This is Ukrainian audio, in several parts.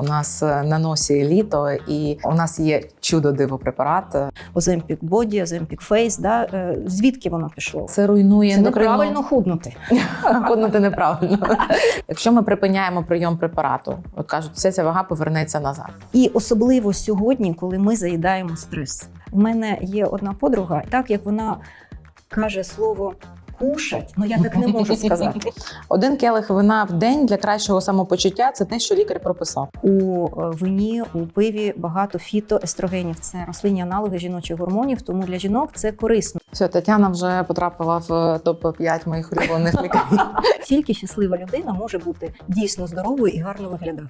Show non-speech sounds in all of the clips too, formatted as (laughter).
У нас е, на носі літо, і у нас є чудо диво препарат. Оземпік боді, Оземпік фейс. Да? е, Звідки воно пішло? Це руйнує Це неправильно худнути. (laughs) Ходнути неправильно. Якщо ми припиняємо прийом препарату, от кажуть, вся ця вага повернеться назад. І особливо сьогодні, коли ми заїдаємо стрес. У мене є одна подруга, так як вона каже слово кушать, ну я так не можу сказати. (laughs) Один келих вина в день для кращого самопочуття це те, що лікар прописав. У е, вині, у пиві багато фітоестрогенів. Це рослинні аналоги жіночих гормонів, тому для жінок це корисно. Все, Тетяна вже потрапила в топ 5 моїх улюблених лікарів. (laughs) Тільки щаслива людина може бути дійсно здоровою і гарно виглядати.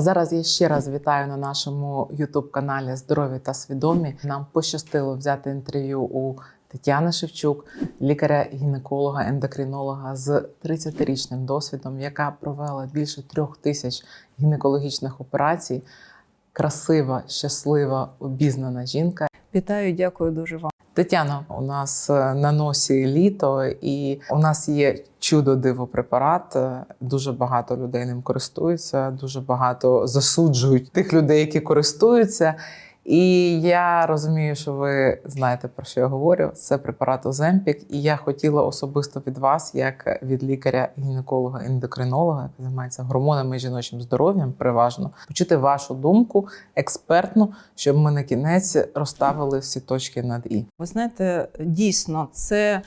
Зараз я ще раз вітаю на нашому youtube каналі Здорові та свідомі. Нам пощастило взяти інтерв'ю у Тетяни Шевчук, лікаря-гінеколога, ендокринолога з 30-річним досвідом, яка провела більше трьох тисяч гінекологічних операцій. Красива, щаслива, обізнана жінка. Вітаю, дякую дуже вам. Тетяна, у нас е, на носі літо, і у нас є чудо диво препарат. Е, Дуже багато людей ним користуються, дуже багато засуджують тих людей, які користуються. І я розумію, що ви знаєте про що я говорю. Це препарат Оземпік. І я хотіла особисто від вас, як від лікаря-гінеколога, ендокринолога, який займається гормонами і жіночим здоров'ям, переважно почути вашу думку експертну, щоб ми на кінець розставили всі точки над і. Ви знаєте, дійсно, це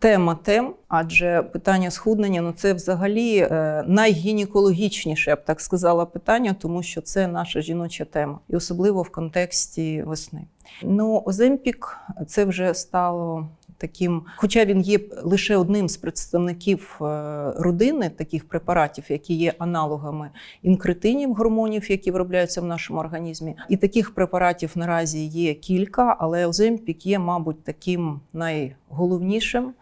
тема тем, адже питання схуднення ну це взагалі е, найгінекологічніше, я б так сказала, питання, тому що це наша жіноча тема, і особливо в контексті весни. Ну, Оземпік це вже стало. Таким, хоча він є лише одним з представників е, родини таких препаратів, які є аналогами інкретинів гормонів, які виробляються в нашому організмі. І таких препаратів наразі є кілька, але Оземпік є, мабуть, таким найголовнішим,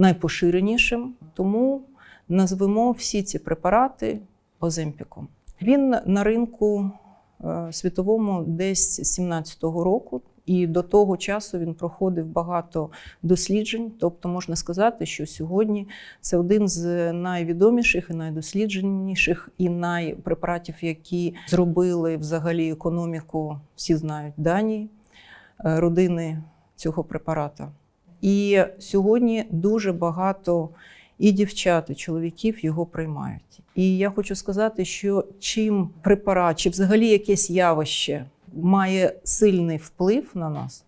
найпоширенішим. Тому назвемо всі ці препарати Оземпіком. Він на ринку е, світовому десь 17-го року. І до того часу він проходив багато досліджень. Тобто можна сказати, що сьогодні це один з найвідоміших і найдослідженіших і найпрепаратів, які зробили взагалі економіку, всі знають Данії, е, родини цього препарата. І сьогодні дуже багато і дівчат, і чоловіків його приймають. І я хочу сказати, що чим препарат, чи взагалі якесь явище має сильний вплив на нас,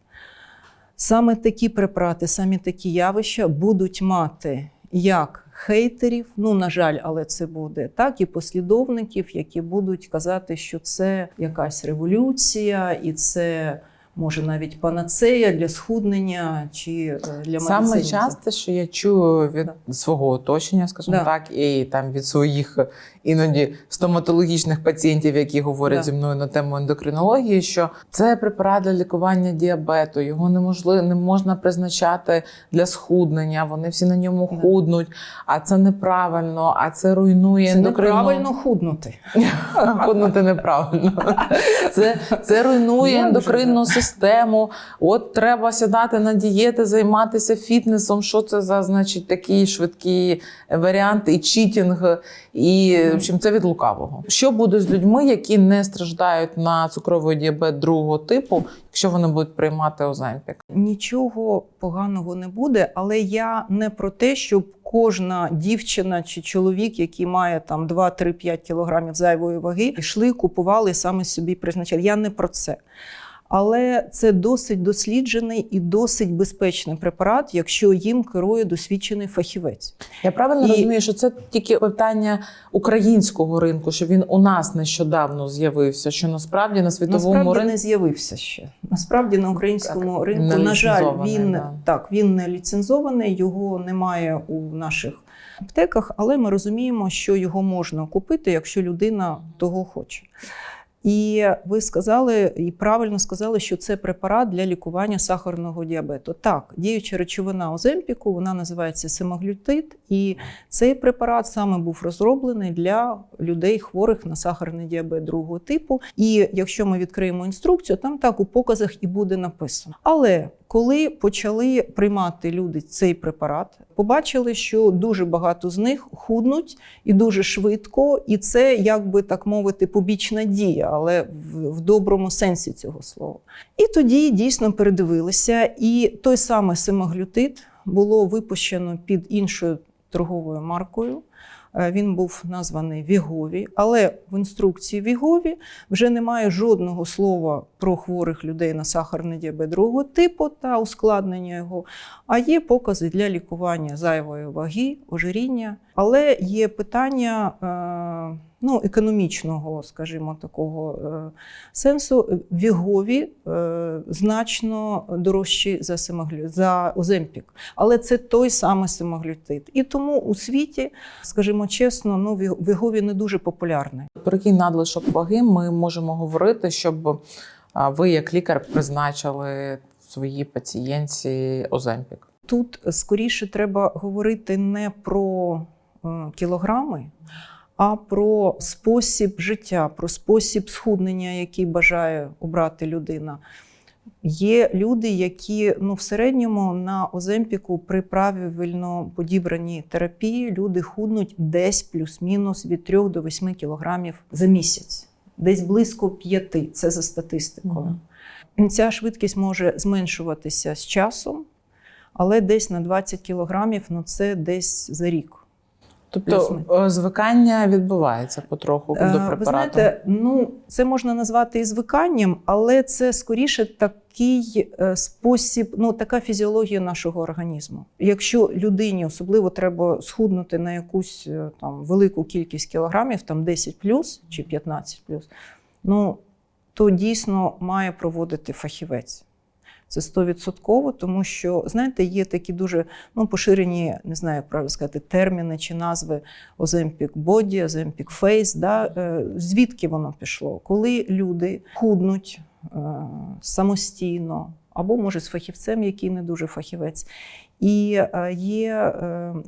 саме такі препарати, саме такі явища будуть мати як хейтерів, ну на жаль, але це буде, так і послідовників, які будуть казати, що це якась революція, і це може навіть панацея для схуднення чи е, для Саме часто, що я чую від Да. свого оточення, скажімо Да. так, і там від своїх іноді стоматологічних пацієнтів, які говорять Да. зі мною на тему ендокринології, що це препарат для лікування діабету, його неможливо не можна призначати для схуднення. Вони всі на ньому Да. худнуть, а це неправильно, а це руйнує Це ендокринну... неправильно худнути. (laughs) Худнути неправильно. (laughs) Це, це руйнує ендокринну да. Систему. От треба сідати на дієти, займатися фітнесом. Що це за значить такий швидкий варіант і читінг, і в общем, це від лукавого. Що буде з людьми, які не страждають на цукровий діабет другого типу, якщо вони будуть приймати Оземпік? Нічого поганого не буде, але я не про те, щоб кожна дівчина чи чоловік, який має там 2-3-5 кілограмів зайвої ваги, йшли, купували саме собі призначали. Я не про це. Але це досить досліджений і досить безпечний препарат, якщо їм керує досвідчений фахівець. Я правильно І- розумію, що це тільки питання українського ринку, що він у нас нещодавно з'явився, що насправді на світовому Насправді ринку не з'явився ще. Насправді на українському Так, ринку, на жаль, він да. так він не ліцензований, його немає у наших аптеках, але ми розуміємо, що його можна купити, якщо людина того хоче. І ви сказали, і правильно сказали, що це препарат для лікування сахарного діабету. Так, діюча речовина Оземпіку, вона називається семаглютид, і цей препарат саме був розроблений для людей, хворих на сахарний діабет другого типу. І якщо ми відкриємо інструкцію, там так у показах і буде написано. Але коли почали приймати люди цей препарат, побачили, що дуже багато з них худнуть і дуже швидко, і це, як би так мовити, побічна дія, але в, доброму сенсі цього слова. І тоді дійсно передивилися, і той самий семаглютид було випущено під іншою торговою маркою. Е, Він був названий Вігові, але в інструкції Вігові вже немає жодного слова про хворих людей на сахарний діабет другого типу та ускладнення його, а є покази для лікування зайвої ваги, ожиріння. Але є питання е, ну, економічного, скажімо, такого е, сенсу. Вігові е, значно дорожчі за семаглю, за Оземпік. Але це той самий семаглютид. І тому у світі, скажімо чесно, ну, Ві- Вігові не дуже популярний. Про який надлишок ваги ми можемо говорити, щоб ви, як лікар, призначили своїй пацієнтці Оземпік? Тут скоріше треба говорити не про кілограми, а про спосіб життя, про спосіб схуднення, який бажає обрати людина. Є люди, які ну, в середньому на Оземпіку при правильно подібраній терапії люди худнуть десь плюс-мінус від 3 до 8 кілограмів за місяць, десь близько 5, це за статистикою. Ця швидкість може зменшуватися з часом, але десь на 20 кілограмів ну це десь за рік. Тобто е, звикання відбувається потроху Е, до Ви знаєте, ну це можна назвати і звиканням, але це скоріше такий е, спосіб, ну така фізіологія нашого організму. Якщо людині особливо треба схуднути на якусь там велику кількість кілограмів, там 10 плюс чи 15 плюс, ну то дійсно має проводити фахівець. Це стовідсотково, тому що знаєте, є такі дуже ну, поширені, не знаю, як правильно сказати, терміни чи назви Оземпік Боді, Оземпік Фейс. Да? Е, Звідки воно пішло? Коли люди худнуть е, самостійно, або може з фахівцем, який не дуже фахівець, і е, є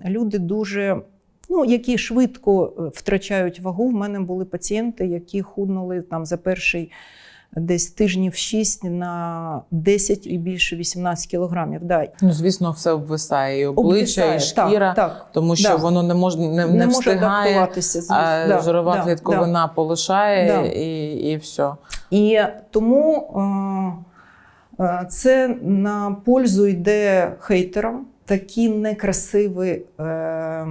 люди дуже. Ну, які швидко втрачають вагу. В мене були пацієнти, які худнули там за перший десь тижнів 6 на 10 і більше 18 кілограмів. Да. Ну, звісно, все обвисає і обличчя, Обвисає. і шкіра, так, так. тому що да. воно не може не, не, не встигає, звісно. а Да, жирова да, клітковина полишає Да. і, і все. І тому е, е, це на пользу йде хейтерам такі некрасиві е,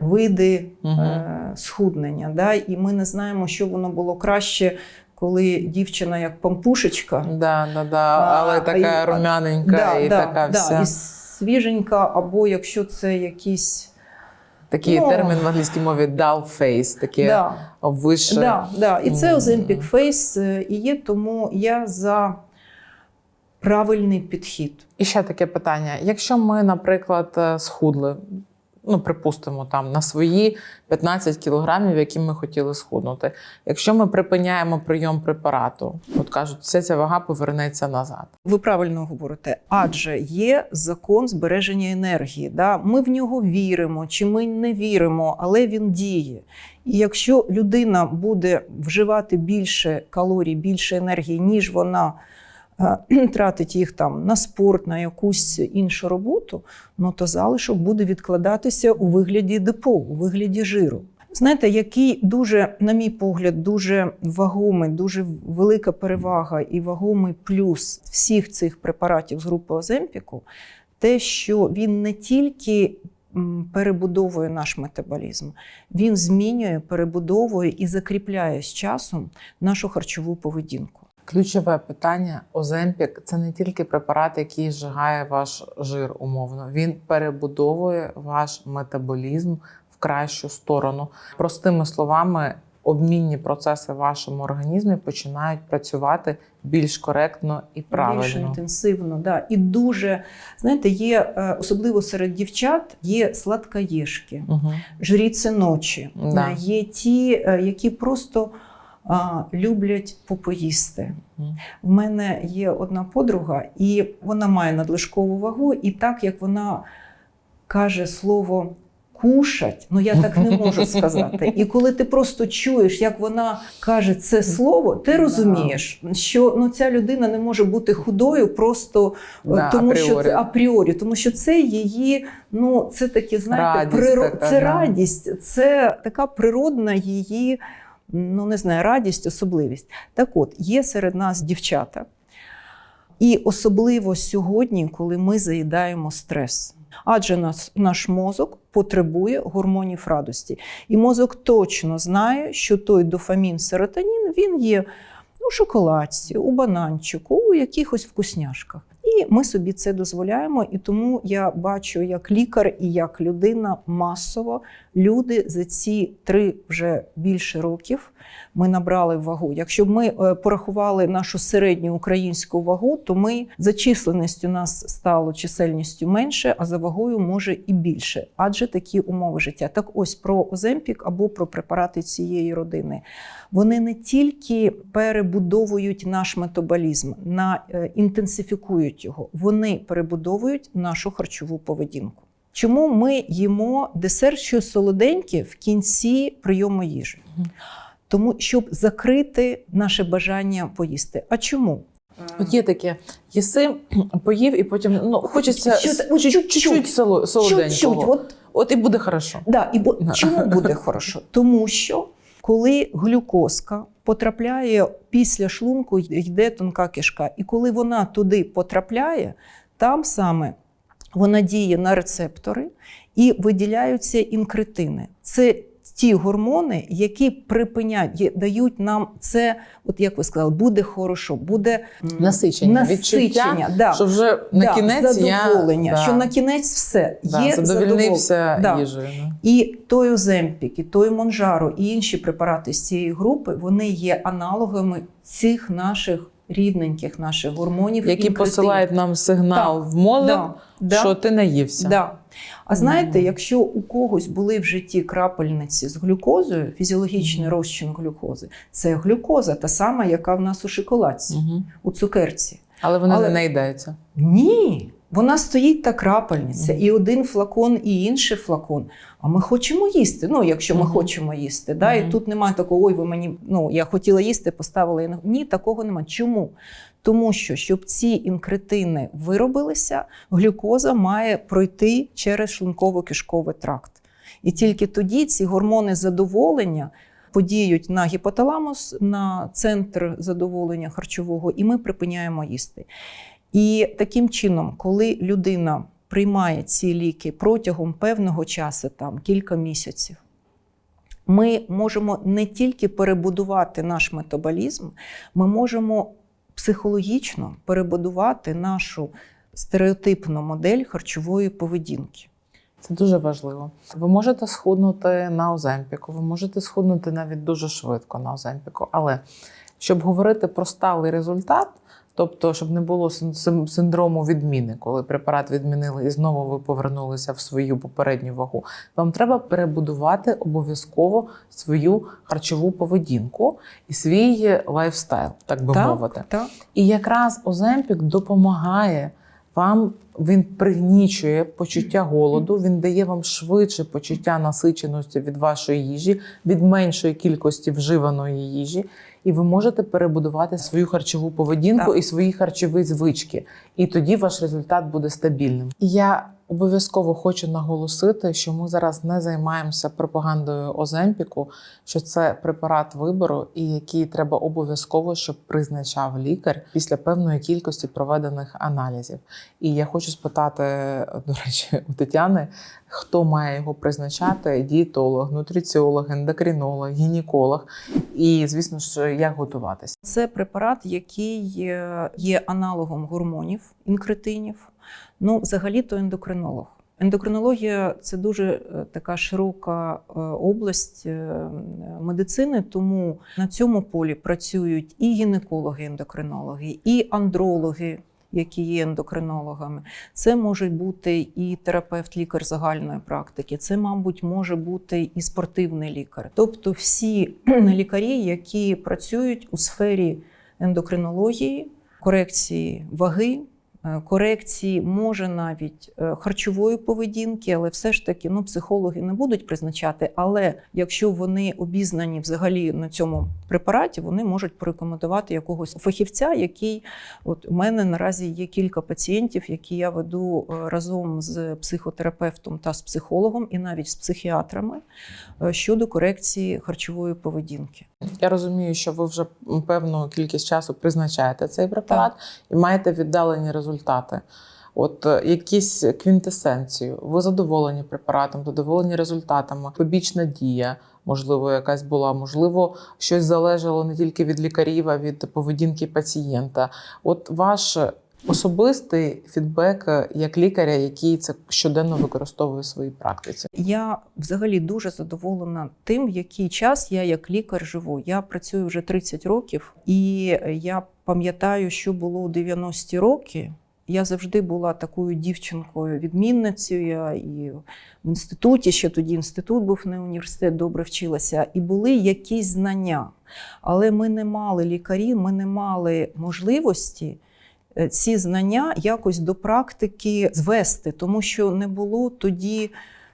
види е, схуднення. Да? І ми не знаємо, що воно було краще, коли дівчина як пампушечка. Да, да, да. А, Але така і- рум'яненька і така вся. і свіженька, або якщо це якісь. Такий Ну. термін в англійській мові dull face, таке Да, обвисше. Да, да. І це Face е, і є, тому я за правильний підхід. І ще таке питання: якщо ми, наприклад, е, схудли, ну припустимо, там на свої 15 кілограмів, які ми хотіли схуднути. Якщо ми припиняємо прийом препарату, от кажуть, вся ця вага повернеться назад. Ви правильно говорите, адже є закон збереження енергії. Да? Ми в нього віримо чи ми не віримо, але він діє. І якщо людина буде вживати більше калорій, більше енергії, ніж вона (clears throat) тратить їх там на спорт, на якусь іншу роботу, ну то залишок буде відкладатися у вигляді депо, у вигляді жиру. Знаєте, який дуже, на мій погляд, дуже вагомий, дуже велика перевага і вагомий плюс всіх цих препаратів з групи Оземпіку, те, що він не тільки перебудовує наш метаболізм, він змінює, перебудовує і закріпляє з часом нашу харчову поведінку. Ключове питання: Оземпік це не тільки препарат, який зжигає ваш жир умовно. Він перебудовує ваш метаболізм в кращу сторону. Простими словами, обмінні процеси в вашому організмі починають працювати більш коректно і Більш інтенсивно, да. І дуже, знаєте, є, е, особливо серед дівчат, є сладкоєшки. Угу. жріці ночі. Да. Е, Є ті, е, які просто а, люблять попоїсти. У мене є одна подруга, і вона має надлишкову вагу, і так як вона каже слово кушать, ну я так не можу (laughs) сказати. І коли ти просто чуєш, як вона каже це слово, ти розумієш, що ну ця людина не може бути худою просто е, Да, тому, що апріорі. це апріорі, тому що це її, ну це таке, знаєте, Радість приро... така, це да. радість, це така природна її, ну не знаю, радість, особливість. Так от, є серед нас дівчата. І особливо сьогодні, коли ми заїдаємо стрес. Адже нас, наш мозок потребує гормонів радості. І мозок точно знає, що той дофамін, серотонін він є у шоколадці, у бананчику, у якихось вкусняшках. І ми собі це дозволяємо. І тому я бачу як лікар і як людина масово люди за ці три вже більше років ми набрали вагу. Якщо б ми е, порахували нашу середню українську вагу, то ми за численністю нас стало чисельністю менше, а за вагою може і більше, адже такі умови життя. Так ось про Оземпік або про препарати цієї родини. Вони не тільки перебудовують наш метаболізм, на, е, інтенсифікують його, вони перебудовують нашу харчову поведінку. Чому ми їмо десерт, що солоденьке в кінці прийому їжі? Тому щоб закрити наше бажання поїсти. А чому? От є таке, їси, поїв, і потім ну, хочеться чуть-чуть. чуть-чуть соло- солоденького. От От і буде хорошо. Да, і бо чому буде хорошо? Тому що коли глюкозка потрапляє після шлунку, йде тонка кишка, і коли вона туди потрапляє, там саме вона діє на рецептори і виділяються інкретини. Це ті гормони, які припиняють, є- дають нам це, от як ви сказали, буде хорошо, буде Насичення, насичення відчуття, да. Що вже на Да, кінець задоволення, я що на кінець все да, є задовольнився. Да. їжею. І той Оземпік, і той Монжаро, і інші препарати з цієї групи вони є аналогами цих наших рідненьких наших гормонів, Які посилають нам сигнал Так, в мозок, да, да, що ти наївся. да. А знаєте, якщо у когось були в житті крапельниці з глюкозою, фізіологічний розчин глюкози, це глюкоза, та сама, яка в нас у шоколадці, у цукерці. Але вони Але- не наїдаються. Ні, вона стоїть та крапельниця, Мгм. і один флакон, і інший флакон. А ми хочемо їсти. Ну, якщо ми Мгм. хочемо їсти. Да? Мгм. І тут немає такого, ой, ви мені ну я хотіла їсти, поставила я не ні, такого немає. Чому? Тому що щоб ці інкретини виробилися, глюкоза має пройти через шлунково-кишковий тракт. І тільки тоді ці гормони задоволення подіють на гіпоталамус, на центр задоволення харчового, і ми припиняємо їсти. І таким чином, коли людина приймає ці ліки протягом певного часу, там кілька місяців, ми можемо не тільки перебудувати наш метаболізм, ми можемо психологічно перебудувати нашу стереотипну модель харчової поведінки. Це дуже важливо. Ви можете схуднути на Оземпіку, ви можете схуднути навіть дуже швидко на Оземпіку. Але щоб говорити про сталий результат, тобто, щоб не було син- син- синдрому відміни, коли препарат відмінили і знову ви повернулися в свою попередню вагу, вам треба перебудувати обов'язково свою харчову поведінку і свій лайфстайл, так би мовити. так. І якраз Оземпік допомагає вам. Він пригнічує почуття голоду, він дає вам швидше почуття насиченості від вашої їжі, від меншої кількості вживаної їжі, і ви можете перебудувати свою харчову поведінку Так. і свої харчові звички. І тоді ваш результат буде стабільним. Я обов'язково хочу наголосити, що ми зараз не займаємося пропагандою Оземпіку, що це препарат вибору, і який треба обов'язково, щоб призначав лікар після певної кількості проведених аналізів. І я хочу спитати, до речі, у Тетяни, хто має його призначати: дієтолог, нутриціолог, ендокринолог, гінеколог. І, звісно ж, як готуватися. Це препарат, який е, є аналогом гормонів інкретинів. Ну, взагалі-то ендокринолог. Ендокринологія це дуже е, така широка е, область е, медицини, тому на цьому полі працюють і гінекологи-ендокринологи, і андрологи, які є ендокринологами. Це може бути і терапевт-лікар загальної практики, це, мабуть, може бути і спортивний лікар. Тобто всі (clears throat) лікарі, які працюють у сфері ендокринології, корекції ваги, корекції, може навіть е, харчової поведінки, але все ж таки ну, психологи не будуть призначати. Але якщо вони обізнані взагалі на цьому препараті, вони можуть порекомендувати якогось фахівця, який от у мене наразі є кілька пацієнтів, які я веду е, разом з психотерапевтом та з психологом, і навіть з психіатрами е, щодо корекції харчової поведінки. Я розумію, що ви вже певну кількість часу призначаєте цей препарат і маєте віддалені результати. От е, якісь квінтесенцію, ви задоволені препаратом, задоволені результатами, побічна дія, можливо, якась була, можливо, щось залежало не тільки від лікарів, а від поведінки пацієнта. От ваш особистий фідбек е, як лікаря, який це щоденно використовує в своїй практиці. Я взагалі дуже задоволена тим, в який час я як лікар живу. Я працюю вже 30 років, і я пам'ятаю, що було у 90-ті роки. Я завжди була такою дівчинкою, відмінницею. Я і в інституті, ще тоді інститут був не університет, добре вчилася, і були якісь знання. Але ми не мали лікарів, ми не мали можливості е, ці знання якось до практики звести, тому що не було тоді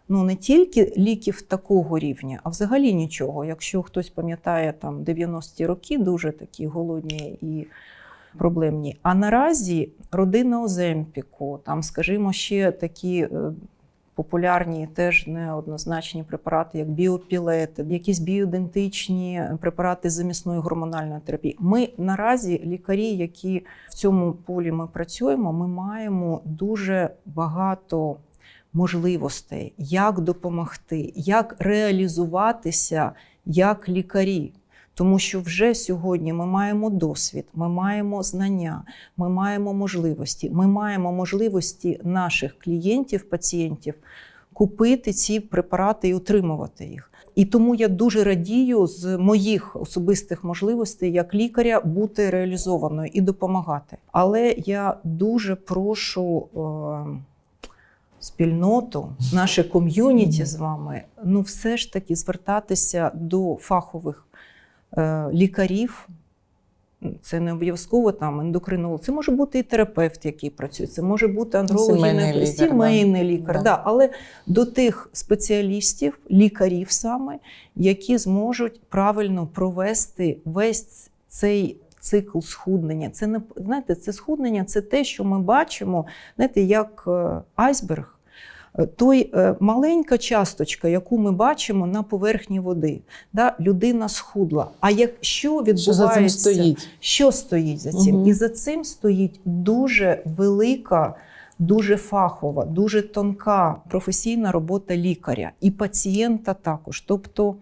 ну не тільки ліків такого рівня, а взагалі нічого. Якщо хтось пам'ятає там 90-ті роки, дуже такі голодні і проблемні. А наразі родина Оземпіку, там, скажімо, ще такі. е, Популярні теж неоднозначні препарати, як біопілети, якісь біоідентичні препарати замісної гормональної терапії. Ми наразі лікарі, які в цьому полі ми працюємо, ми маємо дуже багато можливостей, як допомогти, як реалізуватися як лікарі. Тому що вже сьогодні ми маємо досвід, ми маємо знання, ми маємо можливості. Ми маємо можливості наших клієнтів, пацієнтів купити ці препарати і отримувати їх. І тому я дуже радію з моїх особистих можливостей як лікаря бути реалізованою і допомагати. Але я дуже прошу. Е- Спільноту, наше ком'юніті з вами, ну все ж таки звертатися до фахових лікарів. Це не обов'язково там ендокринолог. Це може бути і терапевт, який працює, це може бути андролог, Сімейний лікар, сімейний да. лікар. Да. Да. Але до тих спеціалістів, лікарів саме, які зможуть правильно провести весь цей цикл схуднення. Це не знаєте, це схуднення, це те, що ми бачимо, знаєте, як е, айсберг. Е, Той е, маленька часточка, яку ми бачимо на поверхні води, да, людина схудла. А як що відбувається, Що за цим стоїть? що стоїть за цим? Мгм. І за цим стоїть дуже велика, дуже фахова, дуже тонка професійна робота лікаря і пацієнта також. Тобто,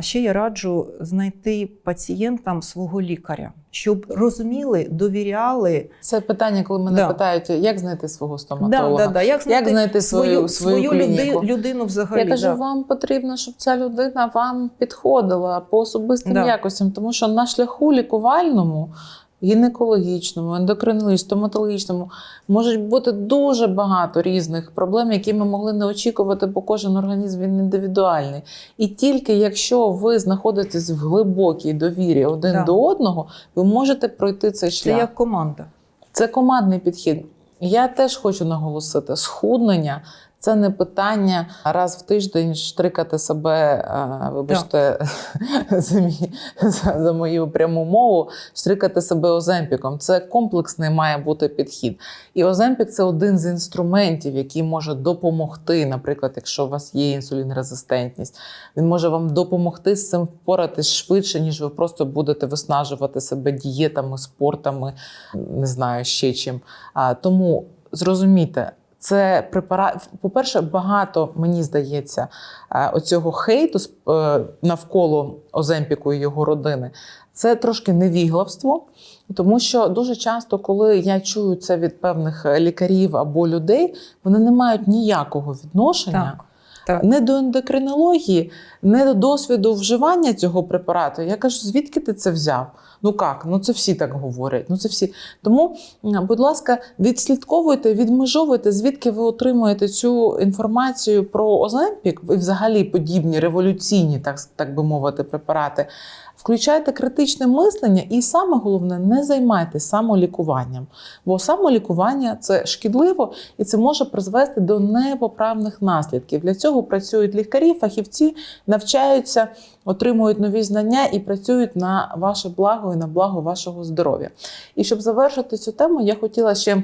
ще я раджу знайти пацієнтам свого лікаря, щоб розуміли, довіряли. Це питання, коли мене Да. питають, як знайти свого Да, стоматолога. да, да. Як, знайти знайти свою- свою клініку? люди, людину взагалі? Я кажу, да. вам потрібно, щоб ця людина вам підходила по особистим Да. якостям, тому що на шляху лікувальному, гінекологічному, ендокринологічному, стоматологічному можуть бути дуже багато різних проблем, які ми могли не очікувати, бо кожен організм він індивідуальний. І тільки якщо ви знаходитесь в глибокій довірі один Да. до одного, ви можете пройти цей шлях. Це як команда. Це командний підхід. Я теж хочу наголосити: схуднення це не питання раз в тиждень штрикати себе, е, вибачте, (laughs) за, мій, за, за мою пряму мову, штрикати себе оземпіком. Це комплексний має бути підхід. І оземпік це один з інструментів, який може допомогти, наприклад, якщо у вас є інсулінрезистентність, він може вам допомогти з цим впоратись швидше, ніж ви просто будете виснажувати себе дієтами, спортами, не знаю ще чим. Тому зрозумійте. Це препарат. По-перше, багато мені здається е, оцього хейту е, навколо Оземпіку і його родини. Це трошки невіглавство, тому що дуже часто, коли я чую це від певних лікарів або людей, вони не мають ніякого відношення Так. Так. не до ендокринології, не до досвіду вживання цього препарату. Я кажу, звідки ти це взяв? Ну як? Ну це всі так говорять. Ну це всі. Тому, будь ласка, відслідковуйте, відмежовуйте, звідки ви отримуєте цю інформацію про Оземпік і взагалі подібні революційні, так, так би мовити, препарати. Включайте критичне мислення, і саме головне, не займайтеся самолікуванням. Бо самолікування це шкідливо і це може призвести до непоправних наслідків. Для цього працюють лікарі, фахівці, навчаються, отримують нові знання і працюють на ваше благо і на благо вашого здоров'я. І щоб завершити цю тему, я хотіла ще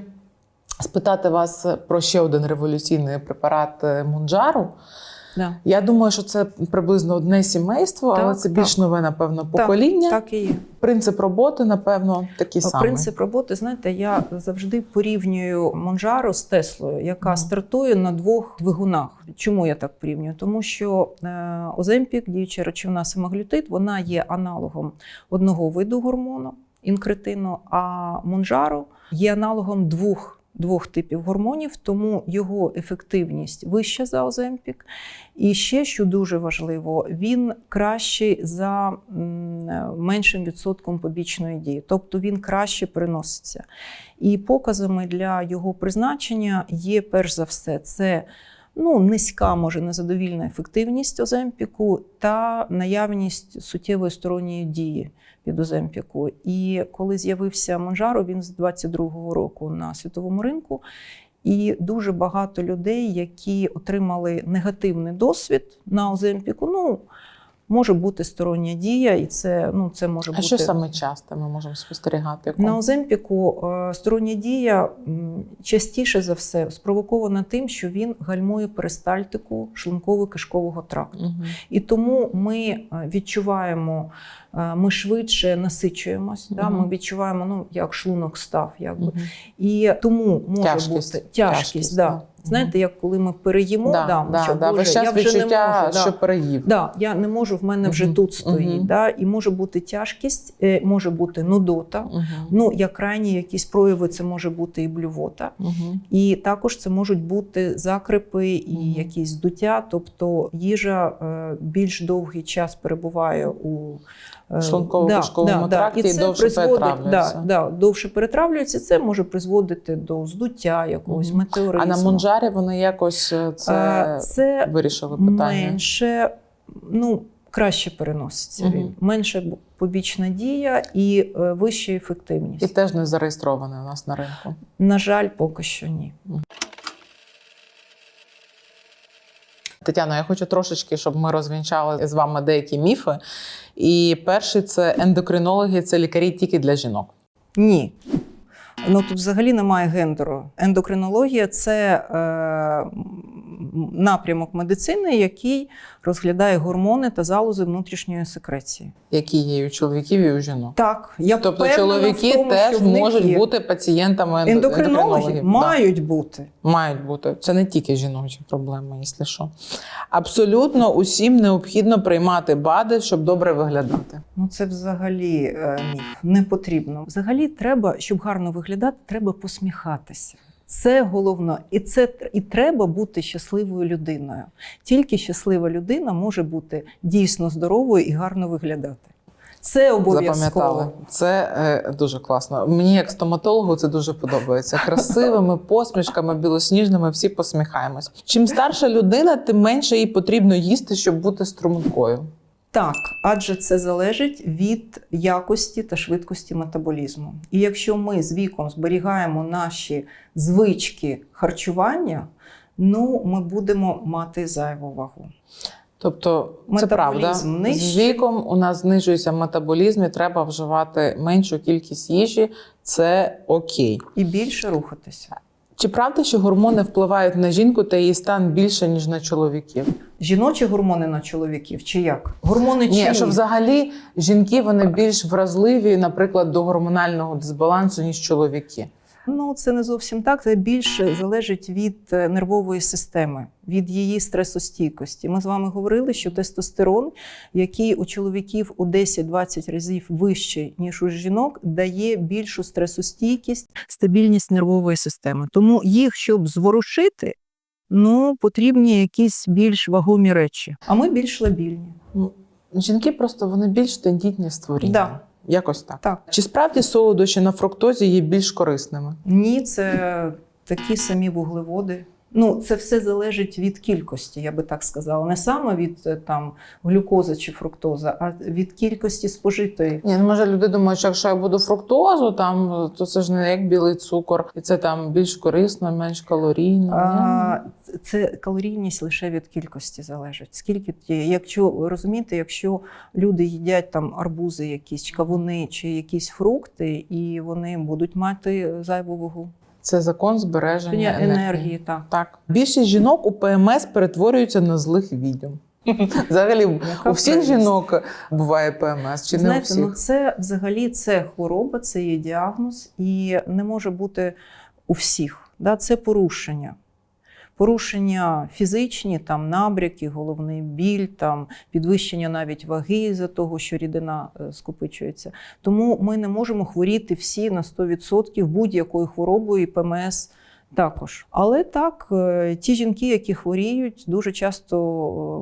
спитати вас про ще один революційний препарат е, Мунджару. Да. Я думаю, що це приблизно одне сімейство, але Так, це більш нове, напевно, покоління. Так і є. Принцип роботи, напевно, такий самий. Принцип роботи, знаєте, я завжди порівнюю Монжару з Теслою, яка Мгм. стартує на двох двигунах. Чому я так порівнюю? Тому що е, Оземпік, діюча речовина семаглютид, вона є аналогом одного виду гормону інкретину, а Монжаро є аналогом двох. Двох типів гормонів, тому його ефективність вища за Оземпік. І ще, що дуже важливо, він кращий за меншим відсотком побічної дії, тобто він краще переноситься. І показами для його призначення є перш за все це. Ну, низька, може, незадовільна ефективність оземпіку та наявність суттєвої сторонньої дії від оземпіку. І коли з'явився Монжаро, він з 22-го року на світовому ринку. І дуже багато людей, які отримали негативний досвід на оземпіку, ну може бути стороння дія, і це, ну, це може А бути що саме часто ми можемо спостерігати? На Оземпіку е, стороння дія частіше за все спровокована тим, що він гальмує перистальтику шлунково-кишкового тракту. Мгм. І тому ми е, відчуваємо, е, ми швидше насичуємось. Да? Ми відчуваємо, ну як шлунок став, якби. Мгм. І тому може Тяжкість. бути тяжкість. Тяжкість, да. Знаєте, як коли ми переїмо, Да, да, ми да, що, да. «Боже, я вже не можу. да. переїв. Да, я не можу, в мене вже Мгм. тут стоїть. Мгм. Да? І може бути тяжкість, е, може бути нудота. Мгм. Ну, як крайні якісь прояви, це може бути і блювота. Мгм. І також це можуть бути закрипи і Мгм. якісь здуття. Тобто їжа е, більш довгий час перебуває у е, Шлунково-кишковому тракті і це довше призводить- перетравлюється. Да, да, довше перетравлюється. Це може призводити до здуття якогось Мгм. метеоризму. А на Монжарі вони якось е, це, Е, це вирішили питання. менше, ну, краще переноситься Мгм. він. Менше побічна дія і вища ефективність. І теж не зареєстрований у нас на ринку. На жаль, поки що ні. Тетяно, я хочу трошечки, щоб ми розвінчали з вами деякі міфи. І перший це ендокринологи, це лікарі тільки для жінок. Ні. Ну тут взагалі немає гендеру. Ендокринологія це е, напрямок медицини, який розглядає гормони та залози внутрішньої секреції. Які є у чоловіків, і у жінок. Так, я Тобто чоловіки в тому, теж що можуть є. бути пацієнтами ендокринологів. Да. мають бути. Мають бути. Це не тільки жіночі проблеми, якщо що. Абсолютно усім необхідно приймати БАДи, щоб добре виглядати. Ну це взагалі е, міф. Не потрібно. Взагалі, треба, щоб гарно виглядати, треба посміхатися. Це головно, і це і треба бути щасливою людиною. Тільки щаслива людина може бути дійсно здоровою і гарно виглядати. Це обов'язково. Це е, дуже класно. Мені, як стоматологу, це дуже подобається. Красивими посмішками, білосніжними, всі посміхаємось. Чим старша людина, тим менше їй потрібно їсти, щоб бути стрункою. Так, адже це залежить від якості та швидкості метаболізму. І якщо ми з віком зберігаємо наші звички харчування, ну ми будемо мати зайву вагу. Тобто, це правда. З віком у нас знижується метаболізм, і треба вживати меншу кількість їжі. Це окей. І більше рухатися. Чи правда, що гормони впливають на жінку та її стан більше, ніж на чоловіків? Жіночі гормони на чоловіків чи як? Гормони Ні, що взагалі жінки вони більш вразливі, наприклад, до гормонального дисбалансу, ніж чоловіки. Ну, це не зовсім так. Це більше залежить від е, нервової системи, від її стресостійкості. Ми з вами говорили, що тестостерон, який у чоловіків у 10-20 разів вищий, ніж у жінок, дає більшу стресостійкість, стабільність нервової системи. Тому їх, щоб зворушити, ну, потрібні якісь більш вагомі речі. А ми більш лабільні. Жінки просто вони більш тендітні створіння. Да. Якось так. Так. Чи справді солодощі на фруктозі є більш корисними? Ні, це такі самі вуглеводи. Ну, це все залежить від кількості, я би так сказала. Не саме від е, там глюкози чи фруктоза, а від кількості спожитої. Ні, ну може люди думають, що якщо я буду фруктозу, там то це ж не як білий цукор, і це там більш корисно, менш калорійно. А, це калорійність лише від кількості залежить. Скільки якщо розумієте, якщо люди їдять там арбузи, якісь кавуни чи якісь фрукти, і вони будуть мати зайву вагу. Це закон збереження енергії. енергії, так. Так, більшість жінок у ПМС перетворюються на злих відьом. (laughs) Взагалі, Яка у всіх прелість. жінок буває ПМС, чи не у Знаєте, всіх? ну це взагалі це хвороба, це є діагноз, і не може бути у всіх. Да? Це порушення. Порушення фізичні, там набряки, головний біль, там підвищення навіть ваги за того, що рідина е, скопичується. Тому ми не можемо хворіти всі на 100% будь-якою хворобою і ПМС також. Але так, е, ті жінки, які хворіють, дуже часто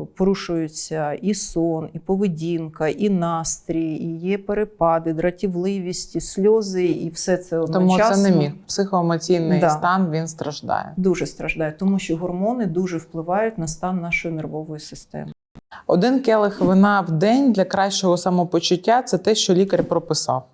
е, порушуються і сон, і поведінка, і настрій, і є перепади, дратівливість, і сльози, і все це Тому це не міг. Психоемоційний Да. стан він страждає. Дуже страждає, тому що гормони дуже впливають на стан нашої нервової системи. Один келих вина в день для кращого самопочуття це те, що лікар прописав.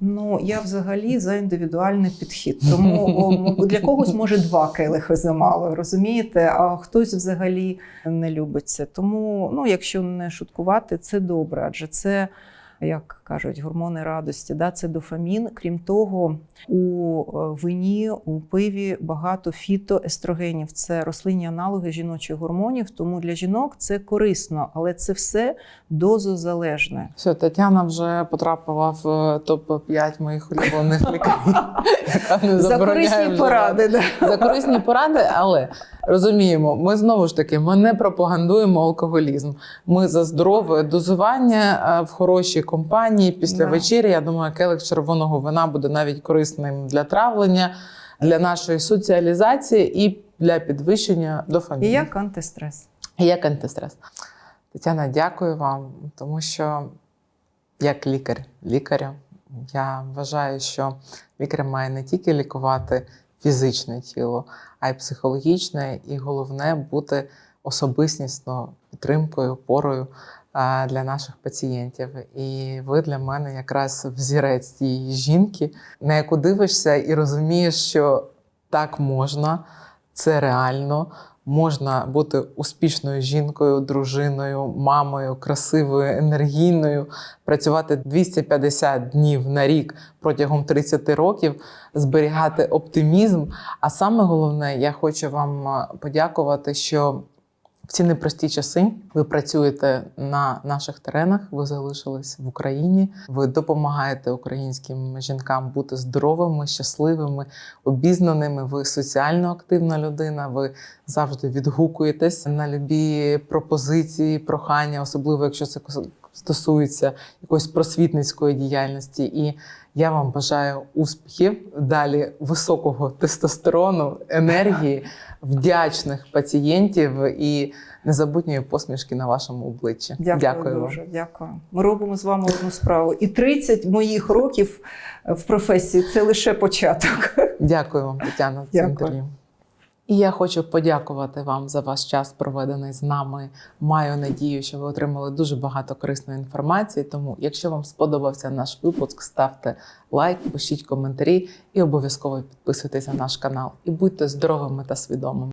Ну я взагалі за індивідуальний підхід. Тому для когось може два келихи замало, розумієте? А хтось взагалі не любить це. Тому, ну якщо не шуткувати, це добре, адже це. Як кажуть, гормони радості, да, це дофамін. Крім того, у е, вині, у пиві багато фітоестрогенів. Це рослинні аналоги жіночих гормонів. Тому для жінок це корисно, але це все дозозалежне. Все, Тетяна вже потрапила в е, топ 5 моїх улюблених лікарів, За корисні поради. За корисні поради, але розуміємо, ми знову ж таки ми не пропагандуємо алкоголізм. Ми за здорове дозування е, в хорошій компанії після Да. вечері. Я думаю, келих червоного вина буде навіть корисним для травлення, для нашої соціалізації і для підвищення дофаміну. І як антистрес. І як антистрес. Тетяна, дякую вам, тому що як лікар лікаря, я вважаю, що лікар має не тільки лікувати фізичне тіло, а й психологічне, і головне бути особистісно підтримкою, опорою для наших пацієнтів. І ви для мене якраз взірець тієї жінки, на яку дивишся і розумієш, що так можна, це реально. Можна бути успішною жінкою, дружиною, мамою, красивою, енергійною, працювати 250 днів на рік протягом 30 років, зберігати оптимізм. А саме головне, я хочу вам подякувати, що в ці непрості часи ви працюєте на наших теренах, ви залишились в Україні. Ви допомагаєте українським жінкам бути здоровими, щасливими, обізнаними. Ви соціально активна людина. Ви завжди відгукуєтесь на любі пропозиції, прохання, особливо якщо це стосується якоїсь просвітницької діяльності. І я вам бажаю успіхів, далі високого тестостерону, енергії, (laughs) вдячних пацієнтів і незабутньої посмішки на вашому обличчі. Дякую, вам. дуже. Дякую. Ми робимо з вами одну справу. І 30 моїх років в професії це лише початок. Дякую вам, Тетяна, за інтерв'ю. І я хочу подякувати вам за ваш час, проведений з нами. Маю надію, що ви отримали дуже багато корисної інформації. Тому, якщо вам сподобався наш випуск, ставте лайк, пишіть коментарі і обов'язково підписуйтесь на наш канал. І будьте здоровими та свідомими.